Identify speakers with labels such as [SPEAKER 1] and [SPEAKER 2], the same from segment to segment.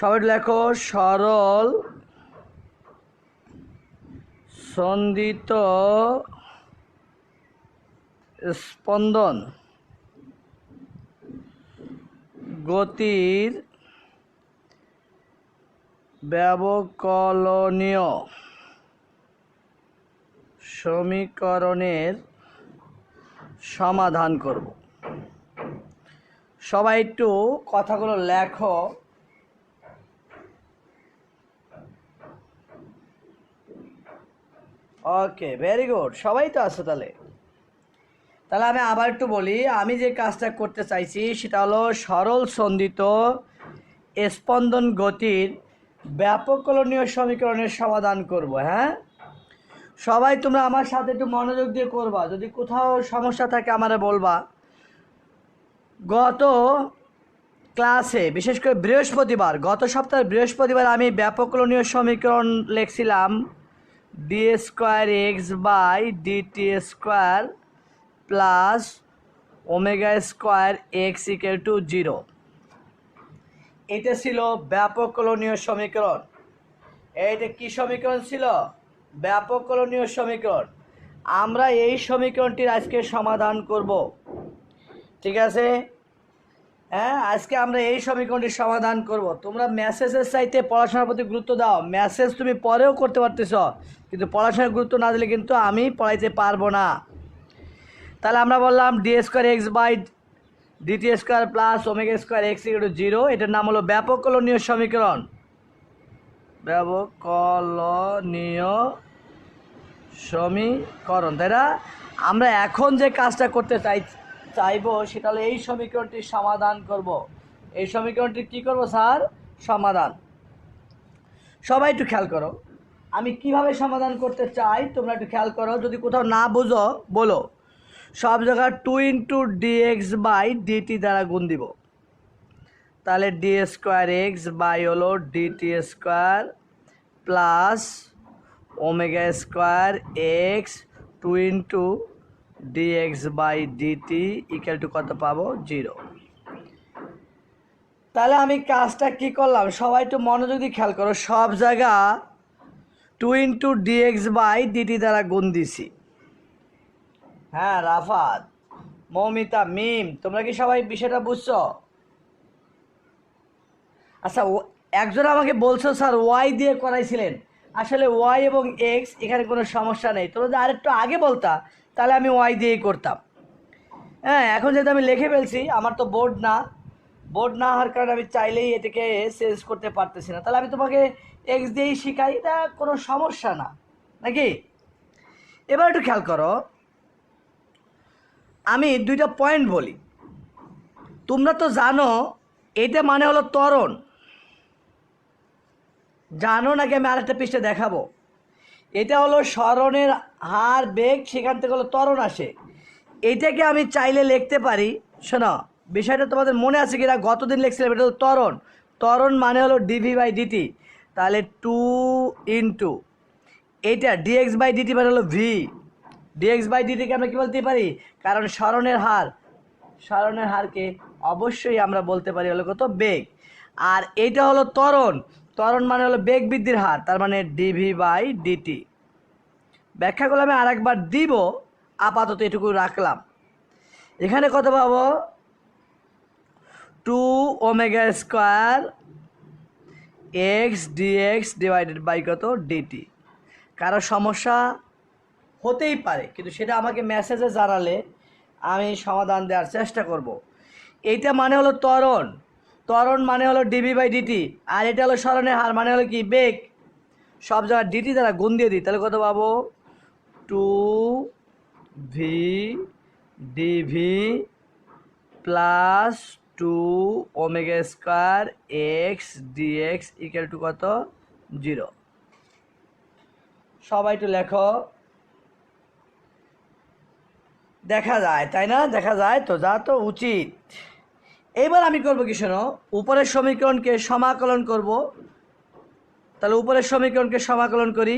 [SPEAKER 1] সবাই লেখো সরল সন্দিত স্পন্দন গতির ব্যবকলনীয় সমীকরণের সমাধান করব। সবাই একটু কথাগুলো লেখো। ওকে ভেরি গুড সবাই তো আছো তাহলে? তাহলে আমি আবার একটু বলি, আমি যে কাজটা করতে চাইছি সেটা হলো সরল সন্ধিত স্পন্দন গতির ব্যাপককলনীয় সমীকরণের সমাধান করব হ্যাঁ? সবাই তোমরা আমার সাথে একটু মনোযোগ দিয়ে করবা, যদি কোথাও সমস্যা থাকে আমারে বলবা। গত ক্লাসে, বিশেষ করে বৃহস্পতিবার, গত সপ্তাহে বৃহস্পতিবার আমি ব্যাপকলনীয় সমীকরণ লিখছিলাম। D square x by dt square plus omega square x equal to zero এটা ছিল ব্যাপককলনীয় সমীকরণ। এইটা কি সমীকরণ ছিল? ব্যাপককলনীয় সমীকরণ। আমরা এই সমীকরণটির আজকে সমাধান করব। ঠিক আছে? হ্যাঁ আজকে আমরা এই সমীকরণটির সমাধান করব। তোমরা মেসেজের চাইতে পড়াশোনার প্রতি গুরুত্ব দাও। মেসেজ তুমি পরেও করতে পারতেছ, কিন্তু পড়াশোনার গুরুত্ব না দিলে কিন্তু আমি পড়াইতে পারব না। তাহলে আমরা বললাম d square x by dt square plus omega square x to zero এটার নাম হলো ব্যাপককলনীয় সমীকরণ। ব্যবকলনীয় সমীকরণ, তাই না? আমরা এখন যে কাজটা করতে চাই চাইব, সেটা হলো এই সমীকরণটির সমাধান করব। এই সমীকরণটি কি করব স্যার? সমাধান। সবাই একটু খেয়াল করো। আমি কীভাবে সমাধান করতে চাই, তোমরা একটু খেয়াল করো। যদি কোথাও না বুঝো, বলো। সব জায়গায় two into dx by dt দ্বারা গুণ দিব। তাহলে ডি স্কোয়ার এক্স বাই হলো dt square plus omega square x two into dx by dt equal to কত পাবো? জিরো তাহলে আমি কাজটা কি করলাম? সবাই একটু মনোযোগ দিয়ে খেয়াল করো। সব জায়গা two into dx by dt দ্বারা গুণ দিছি। হ্যাঁ রাফাত, মৌমিতা, মিম, তোমরা কি সবাই বিষয়টা বুঝছ? আচ্ছা একজন আমাকে বলছো, স্যার ওয়াই দিয়ে করাইছিলেন। আসলে ওয়াই এবং এক্স এখানে কোনো সমস্যা নেই। তোমরা আরেকটু আগে বলতা তাহলে আমি ওয়াই দিয়েই করতাম। হ্যাঁ এখন যেহেতু আমি লিখে ফেলছি, আমার তো বোর্ড না। বোর্ড না হওয়ার কারণে আমি চাইলেই এটাকে চেঞ্জ করতে পারতেছি না। তাহলে আমি তোমাকে এক্স দিয়েই শিখাই, এটা কোনো সমস্যা না। নাকি? এবার একটু খেয়াল করো। আমি দুইটা পয়েন্ট বলি। তোমরা তো জানো, এটা মানে হলো ত্বরণ। জানো নাকি আমি আরেকটা পৃষ্ঠে দেখাবো? এটা হলো স্মরণের হার, বেগ, সেখান থেকে হলো তরণ আসে। এটাকে আমি চাইলে লিখতে পারি, শোনো, বিষয়টা তোমাদের মনে আছে কিনা? গতদিন লিখছিলাম, এটা হলো তরণ ত্বরণ মানে হলো ডিভি বাই ডিটি তাহলে টু ইন্টু এইটা ডিএক্স বাই ডিটি মানে হলো ভি ডিএক্স বাই ডিটিকে আমরা কী বলতে পারি? কারণ স্মরণের হার, স্মরণের হারকে অবশ্যই আমরা বলতে পারি হলো কত? বেগ। আর এটা হলো ত্বরণ। ত্বরণ মানে হলো বেগ বৃদ্ধির হার, তার মানে ডিভি বাই ডিটি ব্যাখ্যা করলে আমি আরেকবার দিব, আপাতত এটুকু রাখলাম। এখানে কত পাবো? Two omega square x dx divided by কত? ডিটি কারও সমস্যা হতেই পারে, কিন্তু সেটা আমাকে মেসেজে জানালে আমি সমাধান দেওয়ার চেষ্টা করব। এইটা মানে হলো ত্বরণ। ত্বরণ মানে হলো ডিবি বাই ডিটি আর এটা হলো স্মরণের হার মানে হলো কি? বেগ। সব জায়গায় ডিটি দ্বারা গুণ দিয়ে দিই, তাহলে কত পাবো? Two v dv plus two omega square x dx equal to কত? জিরো সবাই একটু লেখো। দেখা যায়, তাই না? দেখা যায়, তো যা তো উচিত। এবার আমি করব কি শোনো? উপরের সমীকরণকে সমাকলন করব। তাহলে উপরের সমীকরণকে সমাকলন করি।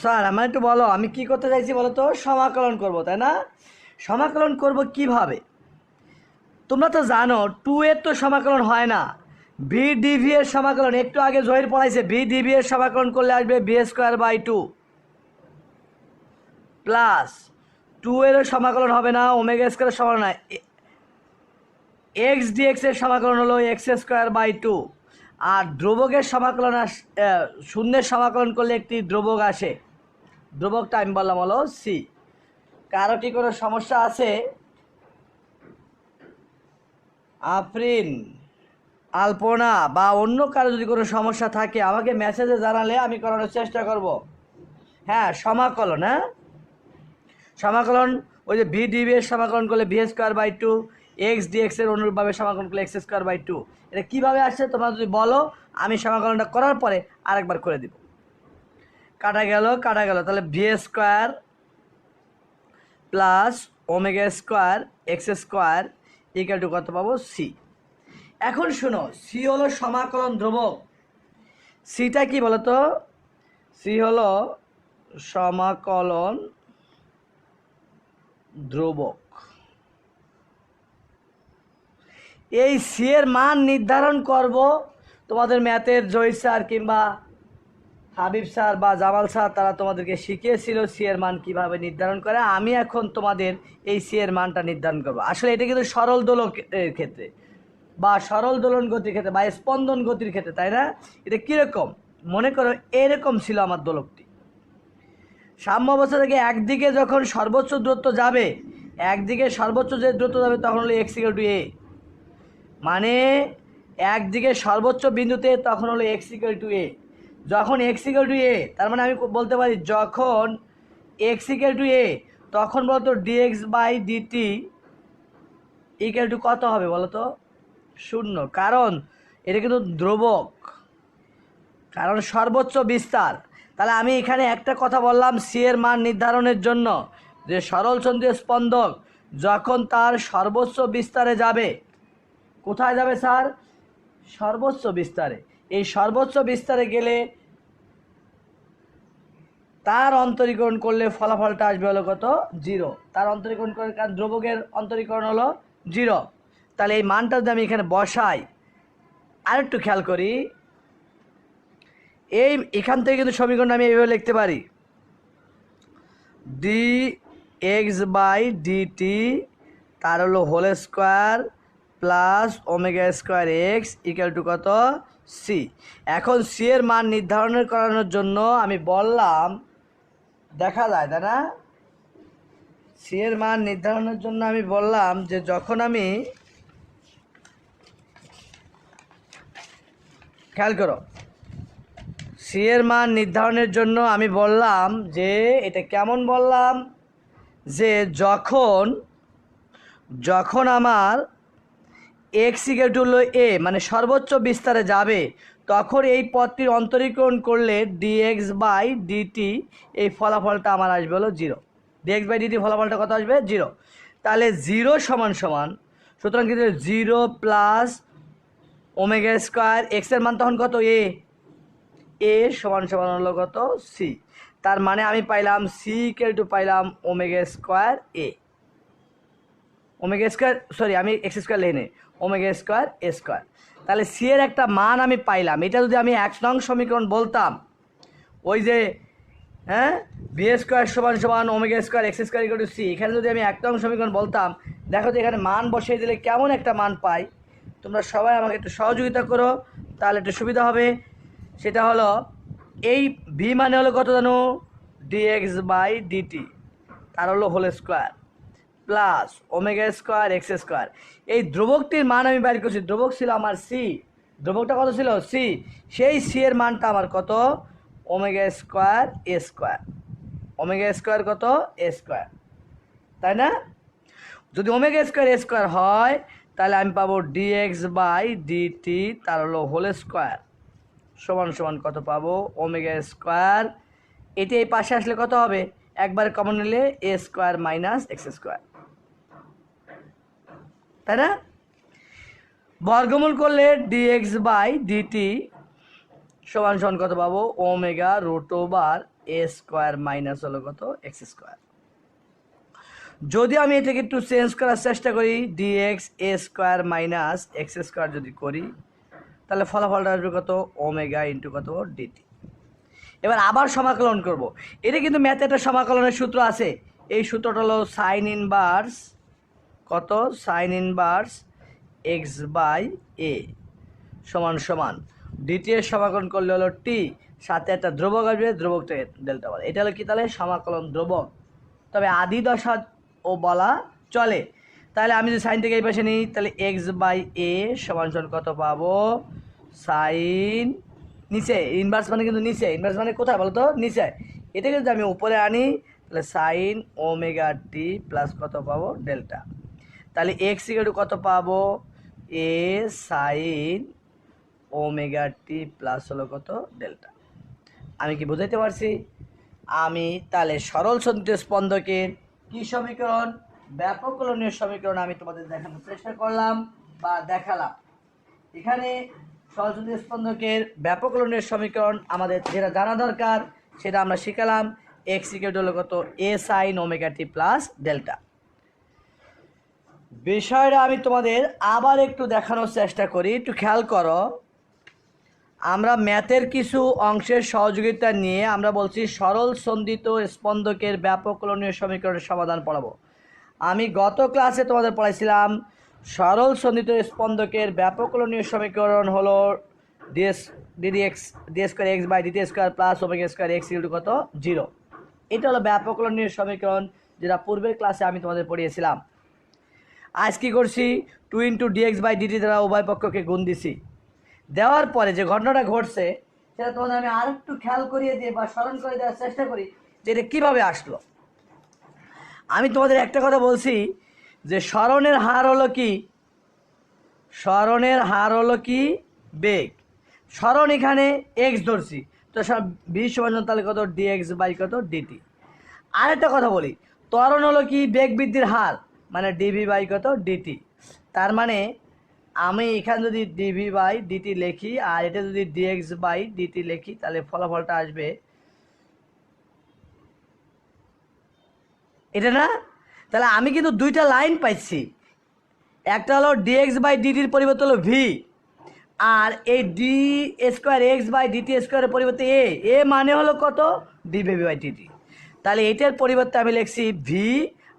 [SPEAKER 1] স্যার, আমার একটু বলো, আমি কি করতে চাইছি বলো তো? সমাকলন করব, তাই না? সমাকলন করব কীভাবে? তোমরা তো জানো টু এর তো সমাকলন হয় না। ভি ডিভি এর সমাকলন, একটু আগে জহির পড়াইছে ভি ডিভি এর সমাকলন করলে আসবে b square by two plus two এরও সমাকলন হবে না ওমেগা স্কোয়ার সমান না। এক্স ডিএক্স এর সমাকলন হলো এক্স স্কোয়ার বাই টু আর দ্রবকের সমাকলন আস শূন্যের সমাকলন করলে একটি দ্রবক আসে। দ্রবকটা আমি বললাম হলো সি কারও কি কোনো সমস্যা আছে? আফরিন, আলপনা বা অন্য কারও যদি কোনো সমস্যা থাকে, আমাকে মেসেজে জানালে আমি করানোর চেষ্টা করব। হ্যাঁ সমাকলন হ্যাঁ? সমাকলন, ওই যে ভি ডিবি এর সমাকলন করলে v square by two x dx এর অনুরূপভাবে সমাকলন করলে এক্স স্কোয়ার বাই টু এটা কীভাবে আসছে তোমরা যদি বলো, আমি সমাকলনটা করার পরে আরেকবার করে দিব। কাটা গেল কাটা গেল, তাহলে v square plus omega square x square equal to কত পাবো? সি এখন শোনো সি হলো সমাকলন ধ্রুবক। সিটা কি বলতো? সি হলো সমাকলন ধ্রুবক। এই সি এর মান নির্ধারণ করব তোমাদের ম্যাথের জয় স্যার কিংবা হাবিব স্যার বা জামাল স্যার, তারা তোমাদেরকে শিখিয়েছিল সি এর মান কীভাবে নির্ধারণ করে। আমি এখন তোমাদের এই সি এর মানটা নির্ধারণ করব। আসলে এটা কিন্তু সরল দোলকের ক্ষেত্রে বা সরল দোলন গতির ক্ষেত্রে বা স্পন্দন গতির ক্ষেত্রে, তাই না? এটা কীরকম? মনে করো এরকম ছিল আমার দোলকটি। সাম্য অবস্থা থেকে একদিকে যখন সর্বোচ্চ দূরত্ব যাবে, একদিকে সর্বোচ্চ যে দূরত্ব যাবে তখন হলো এক্স ইকাল টু এ মানে একদিকে সর্বোচ্চ বিন্দুতে তখন হলো এক্স ইকাল টু এ যখন এক্স ইকাল টু এ তার মানে আমি বলতে পারি যখন এক্স ইকাল টু এ তখন বলতো dx by dt equal to কত হবে বলতো? শূন্য। কারণ এটা কিন্তু দ্রবক কারণ সর্বোচ্চ বিস্তার। তাহলে আমি এখানে একটা কথা বললাম সি এর মান নির্ধারণের জন্য। যে সরলচন্দ্রীয় স্পন্দক যখন তার সর্বোচ্চ বিস্তারে যাবে, কোথায় যাবে স্যার? সর্বোচ্চ বিস্তারে। এই সর্বোচ্চ বিস্তারে গেলে তার অন্তরীকরণ করলে ফলাফলটা আসবে হলো কত? জিরো তার অন্তরীকরণ করে কারণ দ্রবকের অন্তরীকরণ হলো জিরো তাহলে এই মানটা যদি আমি এখানে বসাই, আরেকটু খেয়াল করি, এই এখান থেকে কিন্তু সমীকরণ আমি এইভাবে লিখতে পারি। ডি এক্স বাই ডিটি তার হলো whole square plus omega square x equal to কত? সি এখন সি এর মান নির্ধারণ করানোর জন্য আমি বললাম, দেখা যায়, তাই না? সি এর মান নির্ধারণের জন্য আমি বললাম যে যখন আমি, খেয়াল করো সি এর মান নির্ধারণের জন্য আমি বললাম যে, এটা কেমন বললাম? যে যখন যখন আমার এক্স ইকুয়াল এ মানে সর্বোচ্চ বিস্তারে যাবে, তখন এই পদটির অন্তরীকরণ করলে ডিএক্স বাই ডিটি এই ফলাফলটা আমার আসবে হলো জিরো ডিএক্স বাই ডিটি ফলাফলটা কত আসবে? জিরো তাহলে জিরো সমান সমান, সুতরাং কিন্তু জিরো প্লাস ওমেগা স্কোয়ার এক্সের মান তখন কত? এ এ সমান সমান হলো কত? সি তার মানে আমি পাইলাম সি ইকুয়াল টু পাইলাম omega square a omega square sorry আমি এক্স স্কোয়ার লিখে নিই। Omega square, a square. তাহলে সি এর একটা মান আমি পাইলাম। এটা যদি আমি এক নং সমীকরণ বলতাম, ওই যে হ্যাঁ বি স্কোয়ার সমান সমান omega square x square equal c এখানে যদি আমি এক নং সমীকরণ বলতাম, দেখো তো এখানে মান বসিয়ে দিলে কেমন একটা মান পাই। তোমরা সবাই আমাকে একটু সহযোগিতা করো, তাহলে একটু সুবিধা হবে। সেটা হলো, এই ভি মানে হলো কত জানো? ডিএক্স বাই ডিটি তার হলো whole square plus omega square x square এই ধ্রুবকটির মান আমি বাইর করছি। ধ্রুবক ছিল আমার সি ধ্রুবকটা কত ছিল? সি সেই সি এর মানটা আমার কত? Omega square a square omega square কত? এ স্কোয়ার তাই না? যদি ওমেগা স্কোয়ার এ স্কোয়ার হয়, তাহলে আমি পাবো ডিএক্স বাই ডিটি তার হলো হোল স্কোয়ার সমান সমান কত পাবো? ওমেগা স্কোয়ার এটি এই পাশে আসলে কত হবে? একবার কমন নিলে a square minus x square তাই না বর্গমূল করলে ডিএক্স বাই ডিটি সমান সমান কত পাবো? Omega root over a square minus হলো কত? এক্স স্কোয়ার যদি আমি এটাকে একটু চেঞ্জ করার চেষ্টা করি dx a square minus x square যদি করি, তাহলে ফলাফলটা আসবে কত? ওমেগা ইন্টু কত? ডিটি এবার আবার সমাকলন করব। এটা কিন্তু ম্যাথে একটা সমাকলনের সূত্র আছে। এই সূত্রটা হলো সাইন ইনভার্স কত? Sine inverse x by a সমান সমান। দ্বিতীয় সমাকলন করলে হলো টি সাথে একটা ধ্রুবক আসবে ধ্রুবকটা ডেল্টা বলে। এটা হলো কি তাহলে? সমাকলন ধ্রুবক। তবে আদি দশা ও বলা চলে। তাহলে আমি যদি সাইন থেকে এই পাশে নিই, তাহলে এক্স বাই এ সমান সমান কত পাবো? সাইন নিচে। ইনভার্স মানে কিন্তু নিচে। ইনভার্স মানে কোথায় বলো তো? নিচে। এটাকে যদি আমি উপরে আনি, তাহলে সাইন ওমেগা টি প্লাস কত পাবো? ডেল্টা তাহলে এক্স ইকুয়াল কত পাবো? A sine omega t plus হলো কত? ডেল্টা আমি কি বুঝাইতে পারছি? আমি তাহলে সরল সন্ধিত স্পন্দকের কি সমীকরণ? ব্যাপককলনীয় সমীকরণ আমি তোমাদের দেখানোর চেষ্টা করলাম বা দেখালাম। এখানে সরল সন্ধিত স্পন্দকের ব্যাপককলনীয় সমীকরণ আমাদের যেটা জানা দরকার, সেটা আমরা শিখালাম। এক্স ইকুয়াল হলো কত? A sine omega t plus delta বিষয়টা আমি তোমাদের আবার একটু দেখানোর চেষ্টা করি। একটু খেয়াল করো। আমরা ম্যাথের কিছু অংশের সহযোগিতা নিয়ে আমরা বলছি সরল সন্ধিত স্পন্দকের ব্যাপককলনীয় সমীকরণের সমাধান পড়াবো। আমি গত ক্লাসে তোমাদের পড়াইছিলাম, সরল সন্ধিত স্পন্দকের ব্যাপককলনীয় সমীকরণ হলো ds dd x d square x by dt square plus omega square x equal to কত? জিরো এটা হলো ব্যাপককলনীয় সমীকরণ যেটা পূর্বের ক্লাসে আমি তোমাদের পড়িয়েছিলাম। আজ কি করছি? Two into dx by dt দ্বারা উভয় পক্ষকে গুণ দিছি। দেওয়ার পরে যে ঘটনাটা ঘটছে, সেটা তোমাদের আমি আর একটু খেয়াল করিয়ে দিয়ে বা স্মরণ করে দেওয়ার চেষ্টা করি যে এটা কীভাবে আসলো। আমি তোমাদের একটা কথা বলছি যে স্মরণের হার হলো কি? স্মরণের হার হলো কি? বেগ। স্মরণ এখানে এক্স ধরছি। তো সব বিশ সমান তাহলে কত? ডিএক্স বাই কত? ডিটি আরেকটা কথা বলি। ত্বরণ হলো কি? বেগ বৃদ্ধির হার। মানে ডিভি বাই কত? ডিটি তার মানে আমি এখানে যদি ডিভি বাই ডিটি লিখি আর এটা যদি ডিএক্স বাই ডিটি লিখি, তাহলে ফলাফলটা আসবে এটা না? তাহলে আমি কিন্তু দুইটা লাইন পাইছি। একটা হলো ডিএক্স বাই ডিটির পরিবর্তে হলো ভি আর এই d square x by dt স্কোয়ারের পরিবর্তে এ এ মানে হলো কত? ডিভি বাই ডিটি তাহলে এটার পরিবর্তে আমি লিখছি ভি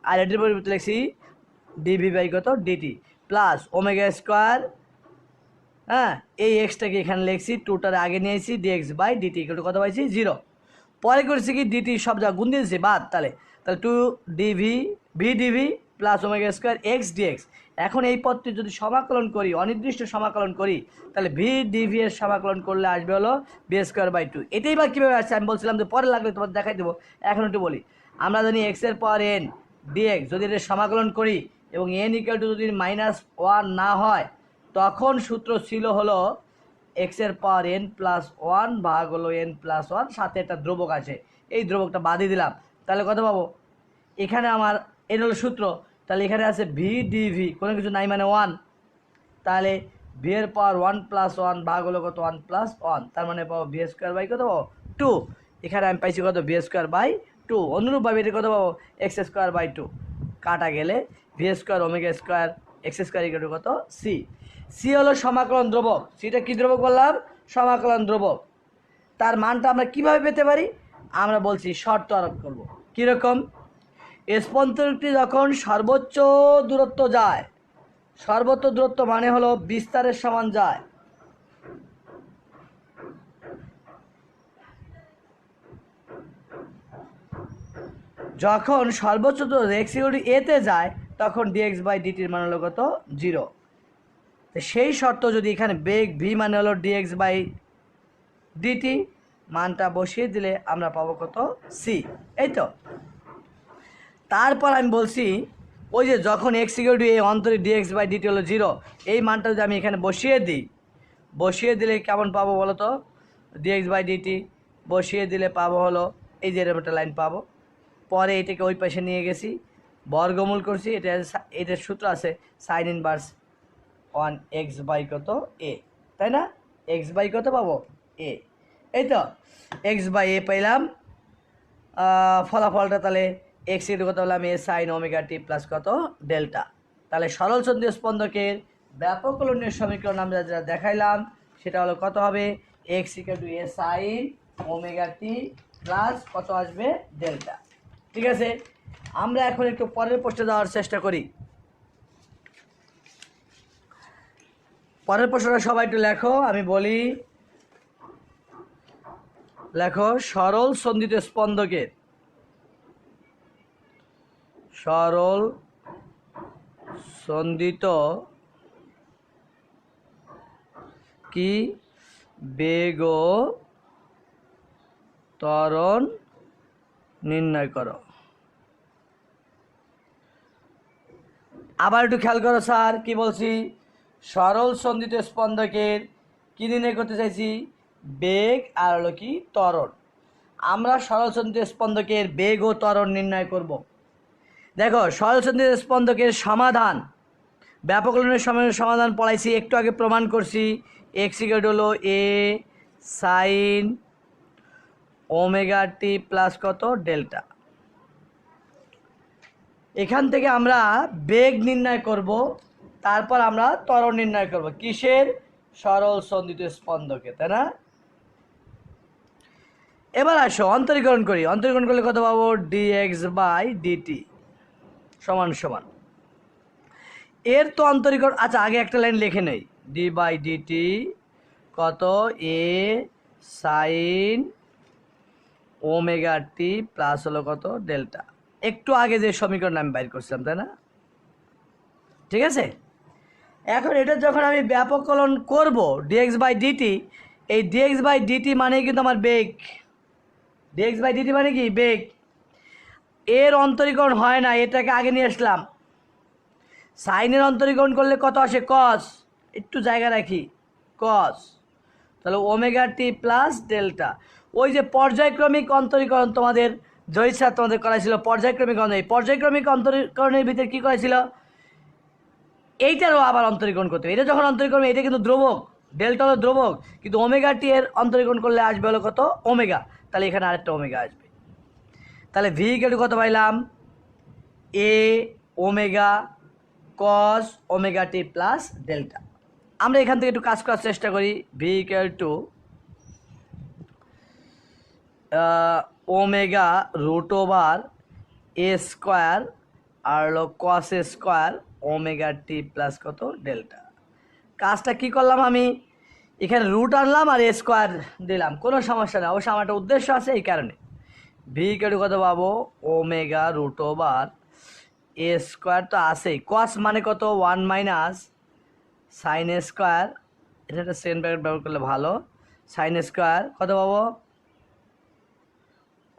[SPEAKER 1] আর এটার পরিবর্তে লিখছি ডিভি বাই কত ডিটি প্লাস ওমেগা স্কোয়ার হ্যাঁ এই এক্সটাকে এখানে লিখছি টুটার আগে নিয়েছি ডিএক্স বাই ডিটি একটু কত পাইছি? জিরো পরে করেছি কি? ডিটি সব যা গুণ দিয়েছি, বাদ, তাহলে। তাহলে two dv v dv plus omega square x dx এখন এই পদটি যদি সমাকলন করি, অনির্দিষ্ট সমাকলন করি, তাহলে ভি ডিভি এর সমাকলন করলে আসবে হলো বি স্কোয়ার বাই টু এটাই বা কীভাবে আসছে? আমি বলছিলাম যে পরে লাগলে তোমার দেখাই দেবো। এখন একটু বলি। আমরা জানি এক্সের পর এন ডিএক্স যদি এটা সমাকলন করি এবং এন ইকুয়াল টু যদি মাইনাস ওয়ান না হয়, তখন সূত্র ছিল হলো এক্সের পাওয়ার এন প্লাস ওয়ান ভাগ হলো এন প্লাস ওয়ান সাথে একটা দ্রবক আছে। এই দ্রবকটা বাদই দিলাম। তাহলে কত পাবো? এখানে আমার এন হলো সূত্র। তাহলে এখানে আছে ভি ডিভি কোনো কিছু নাই মানে ওয়ান তাহলে ভি এর পাওয়ার ওয়ান প্লাস ওয়ান ভাগ হলো কত? ওয়ান প্লাস ওয়ান তার মানে পাবো ভি স্কোয়ার বাই কত পাবো? টু এখানে আমি পাইছি কত? ভি স্কোয়ার বাই টু অনুরূপভাবে এটা কত পাবো? এক্স স্কোয়ার বাই টু কাটা গেলে v square omega square x square equal কত? সি সি হলো সমাকলন দ্রবক সিটা কি দ্রবক বললাম? সমাকলন দ্রবক তার মানটা আমরা কীভাবে পেতে পারি? আমরা বলছি শর্ত আরোপ করব। কীরকম? স্পন্দনটি যখন সর্বোচ্চ দূরত্ব যায়, সর্বোচ্চ দূরত্ব মানে হলো বিস্তারের সমান যায়। যখন সর্বোচ্চ এক্স ইকুয়াল এতে যায়, তখন ডিএক্স বাই ডিটির মান হলো কত? জিরো তো সেই শর্ত যদি এখানে বেগ ভি মানে হলো ডিএক্স বাই ডিটি মানটা বসিয়ে দিলে আমরা পাবো কত? সি এই তো। তারপর আমি বলছি, ওই যে যখন এক্স ইকুয়াল এই অন্তরে ডিএক্স বাই ডিটি হলো জিরো এই মানটা যদি আমি এখানে বসিয়ে দিই, বসিয়ে দিলে কেমন পাবো বলো তো ডিএক্স বাই ডিটি বসিয়ে দিলে পাবো হলো, এই যে এরকম একটা লাইন পাবো। পরে এটাকে ওই পাশে নিয়ে গেছি। বর্গমূল করছি। এটা এটার সূত্র আছে sine inverse one x by কত? এ তাই না? এক্স বাই কত পাবো? এ এই তো এক্স বাই এ পাইলাম ফলাফলটা তাহলে এক্স ইকুয়াল কত বললাম a sine omega t plus কত? ডেল্টা তাহলে সরল চন্দ্রীয় স্পন্দকের ব্যাপক কলনীয় সমীকরণ আমরা যেটা দেখাইলাম, সেটা হলো কত হবে? X equal to a sine omega t plus কত আসবে? ডেল্টা ঠিক আছে? আমরা এখন একটু পরের প্রশ্নে যাওয়ার চেষ্টা করি। পরের প্রশ্নটা সবাই একটু লেখো, আমি বলি, লেখো, সরল সন্ধিত স্পন্দকের সরল সন্ধিত কি বেগ ও ত্বরণ নির্ণয় করো। আবার একটু খেয়াল করো, স্যার, কি বলছি? সরল সন্ধিত স্পন্দকের কি নির্ণয় করতে চাইছি? বেগ আর হলো কি ত্বরণ। আমরা সরল সন্ধিত স্পন্দকের বেগ ও ত্বরণ নির্ণয় করব। দেখো, সরল সন্ধিত স্পন্দকের সমাধান, ব্যাপক সময়ের সমাধান পড়াইছি, একটু আগে প্রমাণ করছি এক্স ইকুয়াল হলো a sine omega t plus কত? ডেল্টা। এখান থেকে আমরা বেগ নির্ণয় করব, তারপর আমরা ত্বরণ নির্ণয় করব। কিসের? সরল সন্ধিত স্পন্দকে, তাই না? এবার আসো, অন্তরীকরণ করি। অন্তরীকরণ করলে কত পাবো? ডিএক্স বাই ডিটি সমান সমান। এর তো অন্তরীকরণ আচ্ছা আগে একটা লাইন লিখে নেই। ডি বাই ডিটি কত? A sine omega t plus হলো কত? ডেল্টা। একটু আগে যে সমীকরণ আমি বাইর করছিলাম, তাই না? ঠিক আছে? এখন এটা যখন আমি ব্যাপককরণ করব ডিএক্স বাই ডিটি এই ডিএক্স বাই ডিটি মানে কিন্তু আমার বেগ। ডিএক্স বাই ডিটি মানে কি? বেগ। এর অন্তরীকরণ হয় না, এটাকে আগে নিয়ে আসলাম। সাইনের অন্তরীকরণ করলে কত আসে? কস একটু জায়গা রাখি। কস তাহলে ওমেগা টি প্লাস ডেল্টা। ওই যে পর্যায়ক্রমিক অন্তরীকরণ তোমাদের জয়িত স্যার তোমাদের করাইছিল পর্যায়ক্রমিক অন্তর পর্যায়ক্রমিক অন্তরীকরণের ভিতরে কী করেছিল এইটারও আবার অন্তরীকরণ করতে হবে। এটা যখন অন্তরীকরণ এটা কিন্তু দ্রবক ডেল্টা হলো দ্রবক কিন্তু ওমেগা টি এর অন্তরীকরণ করলে আসবে হলো কত? ওমেগা। তাহলে এখানে আরেকটা ওমেগা আসবে। তাহলে ভি কেটু কত পাইলাম? A omega cos omega t plus delta. আমরা এখান থেকে একটু কাজ করার চেষ্টা করি। V equal to omega root over a square আর হলো cos a square omega t plus কত ডেল্টা। কাজটা কি করলাম আমি? এখানে রুট আনলাম আর এ স্কোয়ার দিলাম। কোনো সমস্যা নেই। অবশ্য আমার একটা উদ্দেশ্য আছে এই কারণে। ভি কেটু কত পাবো? Omega root over a square তো আছেই। কস মানে কত? One minus sine square. এটা একটা সেন ব্র্যাকেট ব্যবহার করলে ভালো। সাইন স্কোয়ার কত পাবো?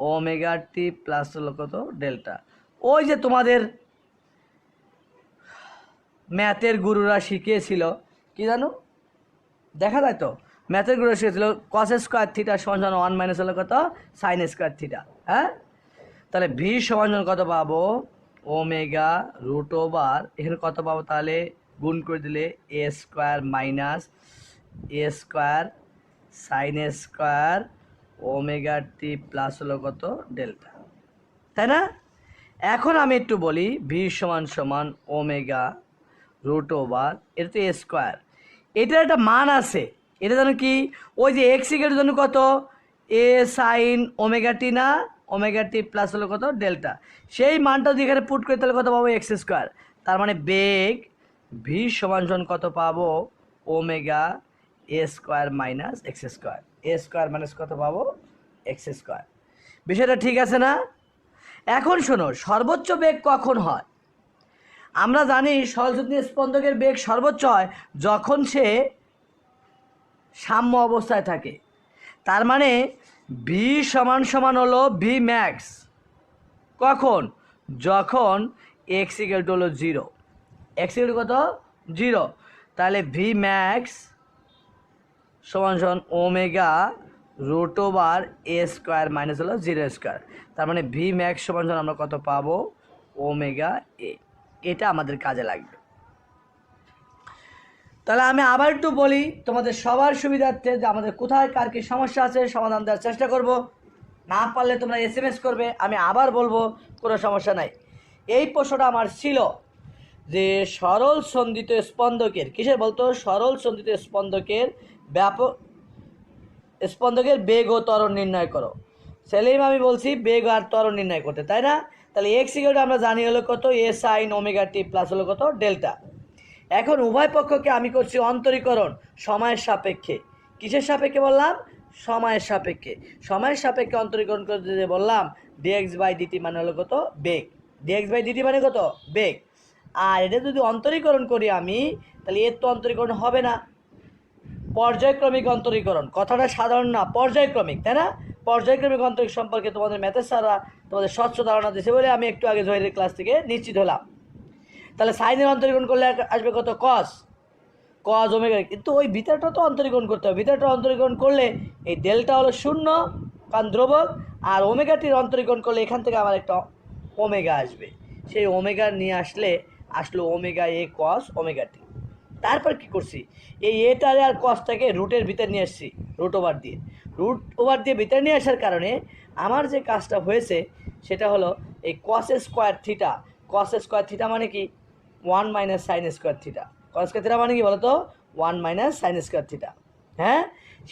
[SPEAKER 1] ওমেগা টি প্লাস হলো কত? ডেল্টা। ওই যে তোমাদের ম্যাথের গুরুরা শিখিয়েছিল, কি জানো? দেখা যায় তো? ম্যাথের গুরুরা শিখিয়েছিল কস স্কোয়ার থিটা সমান ওয়ান মাইনাস হলো কত? সাইন স্কোয়ার থিটা হ্যাঁ? তাহলে ভি সমান কত পাবো? ওমেগা রুট ওভার এখানে কত পাবো? তাহলে গুণ করে দিলে a square minus a square sine square omega t plus হলো কত? ডেল্টা। তাই না? এখন আমি একটু বলি, ভি সমান সমান ওমেগা রুট ওভার এটা তো এ স্কোয়ার। এটার একটা মান আছে। এটা যেন কি? ওই যে এক্স ইকের জন্য কত? এ সাইন ওমেগা টি না? ওমেগা টি প্লাস হলো কত? ডেল্টা। সেই মানটা যদি এখানে পুট করে, তাহলে কত পাবো? এক্স স্কোয়ার তার মানে বেগ ভি সমান সমান কত পাবো? Omega a square minus x square a square minus কত পাবো? এক্স স্কোয়ার বিষয়টা ঠিক আছে না? এখন শোনো, সর্বোচ্চ বেগ কখন হয়? আমরা জানি সরস্বতী স্পন্দকের বেগ সর্বোচ্চ হয় যখন সে সাম্য অবস্থায় থাকে। তার মানে ভি সমান সমান হলো ভি ম্যাক্স কখন? যখন এক্স ইকুয়াল টু হলো জিরো এক্স ইকুয়াল কত? জিরো তাহলে ভি ম্যাক্স সমান সমান omega root over a square minus হলো জিরো স্কোয়ার। তার মানে ভি ম্যাক্স সমান সমান আমরা কত পাবো? Omega a. এটা আমাদের কাজে লাগবে। তাহলে আমি আবার একটু বলি, তোমাদের সবার সুবিধার্থে যে আমাদের কোথায় কার কি সমস্যা আছে, সমাধান দেওয়ার চেষ্টা করব। না পারলে তোমরা এস এম এস করবে, আমি আবার বলব, কোনো সমস্যা নাই। এই প্রশ্নটা আমার ছিল যে সরল সন্ধিত স্পন্দকের, কিসের বলতো? সরল সন্ধিত স্পন্দকের ব্যাপক স্পন্দকের বেগ ও ত্বরণ নির্ণয় করো। সেলিম আমি বলছি বেগ আর ত্বরণ নির্ণয় করতে, তাই না? তাহলে এক্স ইকুয়ালটা আমরা জানি হলো কত? A sine omega t plus হলো কত? ডেল্টা এখন উভয় পক্ষকে আমি করছি অন্তরীকরণ, সময়ের সাপেক্ষে। কিসের সাপেক্ষে বললাম? সময়ের সাপেক্ষে। সময়ের সাপেক্ষে অন্তরীকরণ করতে যে বললাম ডিএক্স বাই ডিটি মানে হলো কত? বেগ। ডিএক্স বাই ডিটি মানে কত? বেগ। আর এটা যদি অন্তরীকরণ করি আমি, তাহলে এর তো অন্তরীকরণ হবে না। পর্যায়ক্রমিক অন্তরীকরণ কথাটা সাধারণ না, পর্যায়ক্রমিক, তাই না? পর্যায়ক্রমিক অন্তরিক সম্পর্কে তোমাদের ম্যাথের সারা তোমাদের স্বচ্ছ ধারণা দিয়েছে বলে আমি একটু আগে জহিরের ক্লাস থেকে নিশ্চিত হলাম। তাহলে সাইনের অন্তরীকরণ করলে আসবে কত? কস কস ওমেগা কিন্তু ওই ভিতরটা তো অন্তরীকরণ করতে হবে। ভিতরটা অন্তরীকরণ করলে এই ডেলটা হলো শূন্য, কারণ ধ্রুবক আর ওমেগাটির অন্তরীকরণ করলে এখান থেকে আমার একটা ওমেগা আসবে। সেই ওমেগা নিয়ে আসলে, আসলো ওমেগা এ কস ওমেগা টি তারপর কি করছি? এই এটারে আর কসটাকে রুটের ভিতর নিয়ে আসছি রুট ওভার দিয়ে। রুট ওভার দিয়ে ভিতরে নিয়ে আসার কারণে আমার যে কাজটা হয়েছে, সেটা হলো এই cos square theta cos square theta মানে কি? One minus sine square theta cos square theta মানে কি বলো তো one minus sine square theta হ্যাঁ?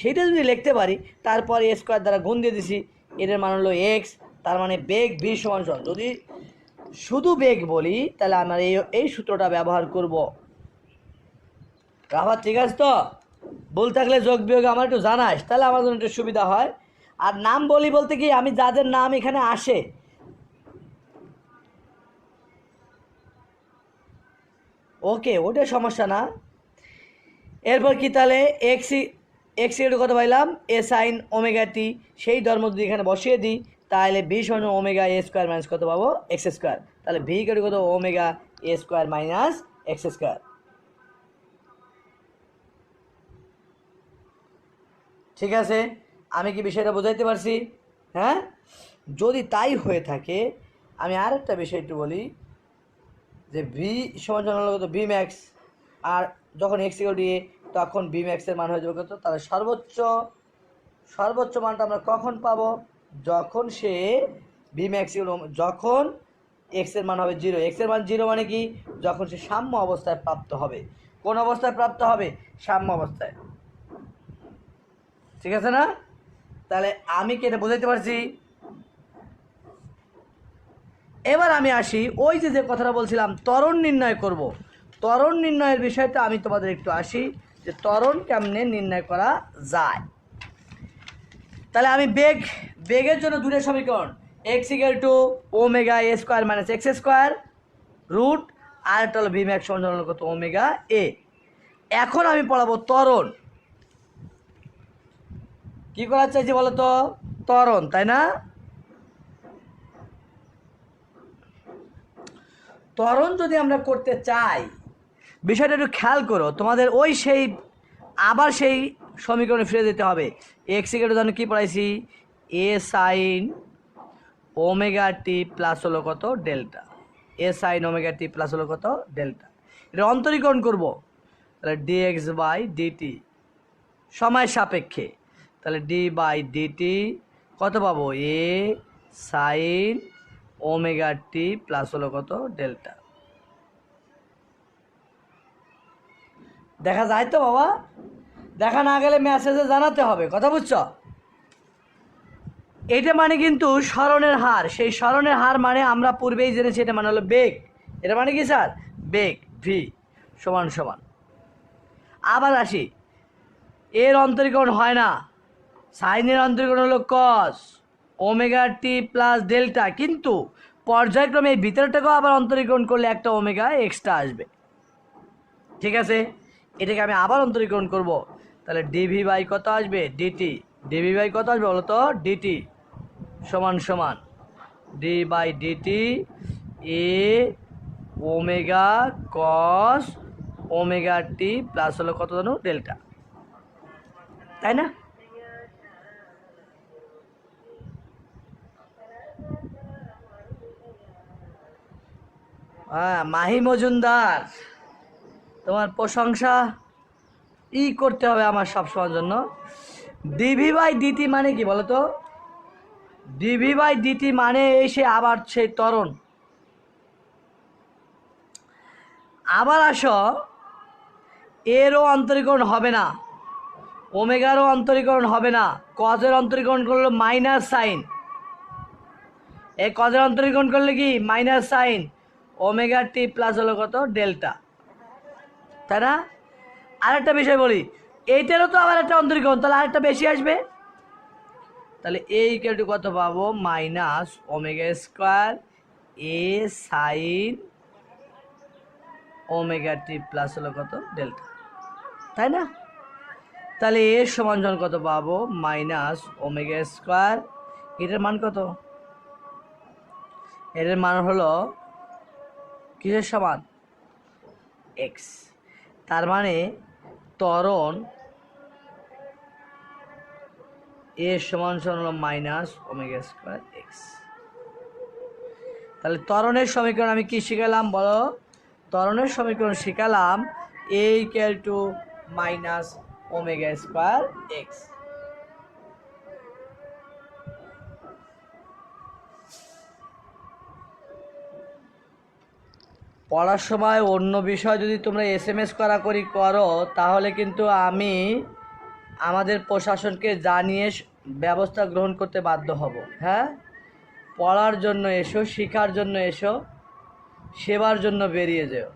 [SPEAKER 1] সেটা যদি লিখতে পারি, তারপর এ স্কোয়ার দ্বারা গুণ দিয়ে দিছি, এর মান হলো এক্স তার মানে বেগ সমান সমান। যদি শুধু বেগ বলি, তাহলে আমরা এই এই সূত্রটা ব্যবহার করব। রাফাত ঠিক আছে তো? ভুল থাকলে যোগ বিয়োগ আমার একটু জানাস, তাহলে আমার জন্য একটু সুবিধা হয়। আর নাম বলি বলতে কি, আমি যাদের নাম এখানে আসে, ওকে ওটা সমস্যা না। এরপর কি তাহলে? এক্স এক্স একটু কথা পাইলাম এ সাইন ওমেগা টি সেই ধর্ম যদি এখানে বসিয়ে দিই, তাহলে বি সমান ওমেগা এ স্কোয়ার মাইনাস কত পাবো? এক্স স্কোয়ার তাহলে ভি কেটে কত? Omega a square minus x square ঠিক আছে? আমি কি বিষয়টা বোঝাইতে পারছি? হ্যাঁ? যদি তাই হয়ে থাকে, আমি আর একটা বিষয় একটু বলি, যে ভি সমান কত? ভি ম্যাক্স আর যখন এক্স ইকুয়াল ডি তখন ভি ম্যাক্সের মান হয়ে যাবে কত? তাহলে সর্বোচ্চ সর্বোচ্চ মানটা আমরা কখন পাবো? যখন সে ভি ম্যাক্স যখন এক্সের মান হবে জিরো এক্সের মান জিরো মানে কি? যখন সে সাম্য অবস্থায় প্রাপ্ত হবে। কোন অবস্থায় প্রাপ্ত হবে? সাম্য অবস্থায়। ঠিক আছে না? তাহলে আমি কি এটা বোঝাইতে পারছি? এবার আমি আসি, ওই যে যে কথাটা বলছিলাম, ত্বরণ নির্ণয় করব। ত্বরণ নির্ণয়ের বিষয়টা আমি তোমাদের একটু আসি, যে ত্বরণ কেমনে নির্ণয় করা যায়। তাহলে আমি বেগ, বেগের জন্য দূরের সমীকরণ x equal to omega a square minus x square root আর একটা হলো বিম্যাক্স সমান কত? ওমেগা এ এখন আমি পড়াবো ত্বরণ। কি করা চাইছি বলো তো ত্বরণ, তাই না? ত্বরণ যদি আমরা করতে চাই, বিষয়টা একটু খেয়াল করো, তোমাদের ওই সেই, আবার সেই সমীকরণে ফিরে যেতে হবে। এক্স জন্য কী পড়াইছি? A sine omega t plus হলো কত? Delta a sine omega t plus হলো কত? ডেল্টা এটা অন্তরীকরণ করব। তাহলে ডিএক্স বাই ডিটি সময় সাপেক্ষে। তাহলে ডি বাই ডিটি কত পাবো? A sine omega t plus হলো কত? ডেল্টা দেখা যায় তো বাবা? দেখা না গেলে মেসেজে জানাতে হবে, কথা বুঝছ? এটা মানে কিন্তু স্মরণের হার, সেই স্মরণের হার মানে আমরা পূর্বেই জেনেছি, এটা মানে হলো বেগ। এটা মানে কি স্যার? বেগ ভি সমান সমান। আবার আসি। এর অন্তরীকরণ হয় না। সাইনের অন্তরীকরণ হলো cos omega t plus delta কিন্তু পর্যায়ক্রমে এই ভিতরটাকেও আবার অন্তরীকরণ করলে একটা ওমেগা এক্সট্রা আসবে। ঠিক আছে? এটাকে আমি আবার অন্তরীকরণ করব। তাহলে ডিভি বাই কত আসবে? ডিটি ডিভি বাই কত আসবে বলো তো ডিটি সমান সমান। D by dt a omega cos omega t plus হলো কত জানো? ডেল্টা তাই না? মাহি মজুমদার, তোমার প্রশংসা ই করতে হবে আমার সব সময়ের জন্য। ডিভি বাই ডিটি মানে কি বলো তো? ডিভি বাই ডিটি মানে এসে আবার সেই ত্বরণ আবার আসো, এরও অন্তরীকরণ হবে না, ওমেগারও অন্তরীকরণ হবে না, কজের অন্তরীকরণ করল মাইনাস সাইন। এ কজের অন্তরীকরণ করলে কি? Minus sine. Omega t plus হলো কত? ডেল্টা। তাই না? আরেকটা বিষয় বলি, এইটারও তো আবার একটা অন্তরীকরণ তাহলে আরেকটা বেশি আসবে? তাহলে এই ইকুয়াল কত পাবো? Minus omega square a sine omega t plus হলো কত? ডেল্টা। তাই না? তাহলে এর সমান সমান কত পাবো? মাইনাস ওমেগা স্কোয়ার এটার মান কত? এটার মান হলো কিসের সমান? এক্স তার মানে ত্বরণ এর সমান সমান হলো মাইনাস ওমেগা স্কোয়ার এক্স তাহলে ত্বরণের সমীকরণ আমি কি শিখালাম বলো? ত্বরণের সমীকরণ শিখালাম a equal to minus omega square x পড়ার সময় অন্য বিষয় যদি তোমরা এস এম এস করাকরি করো, তাহলে কিন্তু আমি আমাদের প্রশাসনকে জানিয়ে ব্যবস্থা গ্রহণ করতে বাধ্য হব। হ্যাঁ? পড়ার জন্য এসো, শেখার জন্য এসো, সেবার জন্য বেরিয়ে যেও।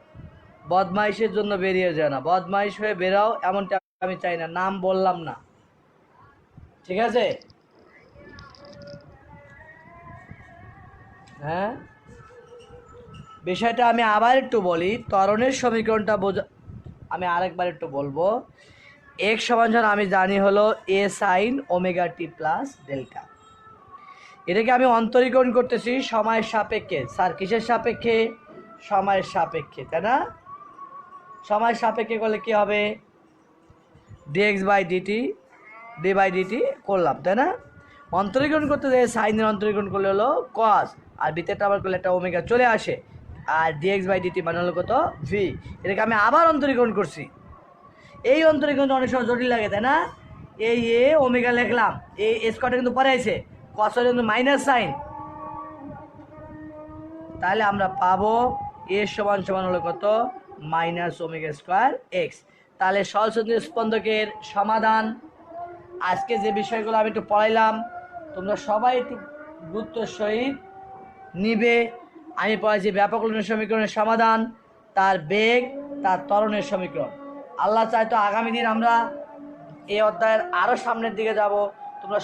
[SPEAKER 1] বদমাইশের জন্য বেরিয়ে যেও না। বদমাইশ হয়ে বেরাও, এমনটা আমি চাই না। নাম বললাম না। ঠিক আছে? হ্যাঁ? বিষয়টা আমি আবার একটু বলি, ত্বরণের সমীকরণটা বোঝা আমি আরেকবার একটু বলব। এক সমান আমি জানি হলো a sine omega t plus delta এটাকে আমি অন্তরীকরণ করতেছি সময়ের সাপেক্ষে। স্যার, কিসের সাপেক্ষে? সময়ের সাপেক্ষে, তাই না? সময়ের সাপেক্ষে করলে কি হবে? Dx by dt d by dt করলাম, তাই না? অন্তরীকরণ করতে যে সাইনের অন্তরীকরণ করলে হলো কস আর ভিতরটা আবার করলে একটা ওমেগা চলে আসে। আর ডিএক্স বাই ডিটি মানে হলো কত? ভি এটাকে আমি আবার অন্তরীকরণ করছি। এই অন্তরীকরণটা অনেক সময় জটিল লাগে, তাই না? এই এ ওমেগা লিখলাম। এই স্কোয়ারটা কিন্তু পরে আছে। কসের কিন্তু মাইনাস সাইন তাহলে আমরা পাবো এ সমান সমান হলো কত? মাইনাস ওমেগা স্কোয়ার এক্স তাহলে সরস্বতী স্পন্দকের সমাধান। আজকে যে বিষয়গুলো আমি একটু পড়াইলাম, তোমরা সবাই একটু গুরুত্ব সহিত নিবে। আমি পড়াইছি ব্যাপক লোনের সমীকরণের সমাধান, তার বেগ, তার তরণের সমীকরণ। আল্লাহ চাইতো আগামী দিন আমরা এই অধ্যায়ের আরও সামনের দিকে যাব। তোমরা